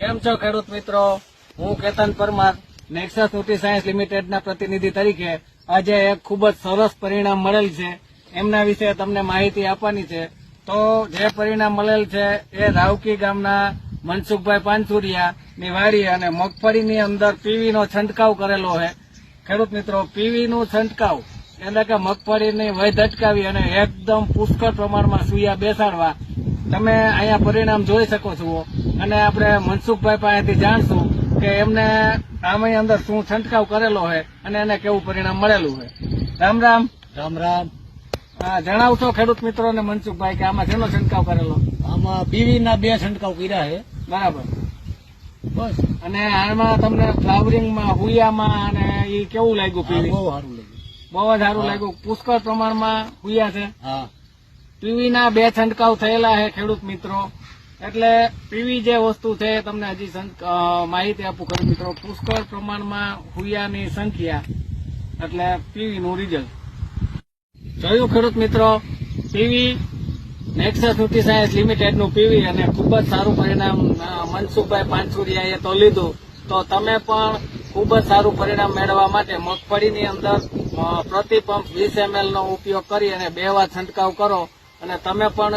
કેમ છો ખેડૂત મિત્રો? હું Ketan Parmar nexus nutri science લિમિટેડના પ્રતિનિધિ તરીકે આજે એક ખૂબ જ સરસ પરિણામ મળેલ છે. એમના વિશે તમને માહિતી આપવાની છે. તો જે પરિણામ મળેલ છે એ રાવકી ગામના મનસુખભાઈ પાનસુરિયા વાડી અને મગફળીની અંદર પીવી નો છંટકાવ કરેલો છે. ખેડૂત મિત્રો પીવી નું છંટકાવ એટલે કે મગફળીની વય ધટકાવી અને એકદમ પુષ્કળ પ્રમાણમાં સુયા બેસાડવા તમે અહીંયા પરિણામ જોઈ શકો છો. અને આપણે મનસુખભાઈ પાસેથી જાણશું કે એમને આમાં અંદર શું છંટકાવ કરેલો છે અને એને કેવું પરિણામ મળેલું છે. રામ રામ. રામ રામ. જણાવશો ખેડૂત મિત્રોને મનસુખભાઈ કે આમાં શેનો છંટકાવ કરેલો? આમાં પીવી ના બે છંટકાવ કર્યા છે. બરાબર. બસ. અને આમાં તમને ફ્લાવરિંગમાં હુયામાં અને એ કેવું લાગ્યું પીવી? બહુ સારું લાગ્યું. બહુ જ સારું લાગ્યું. પુષ્કળ પ્રમાણમાં હુયા છે. હા. પીવીના બે છંટકાવ થયેલા છે ખેડૂત મિત્રો. એટલે પીવી જે વસ્તુ છે, તમને હજી માહિતી આપું ખરું મિત્રો. પુષ્કળ પ્રમાણમાં હુયાની સંખ્યા, એટલે પીવીનું રિઝલ્ટ જોયું ખેડૂત મિત્રો, પીવી નેક્સસ સાયન્સ લિમિટેડનું પીવી અને ખૂબ જ સારું પરિણામ મનસુખભાઈ પાંચુરિયાએ તો લીધું. તો તમે પણ ખૂબ જ સારું પરિણામ મેળવવા માટે મગફળીની અંદર પ્રતિપંપ પ્રતિ પંપ વીસ એમએલનો ઉપયોગ કરી અને બે વાર છંટકાવ કરો. અને તમે પણ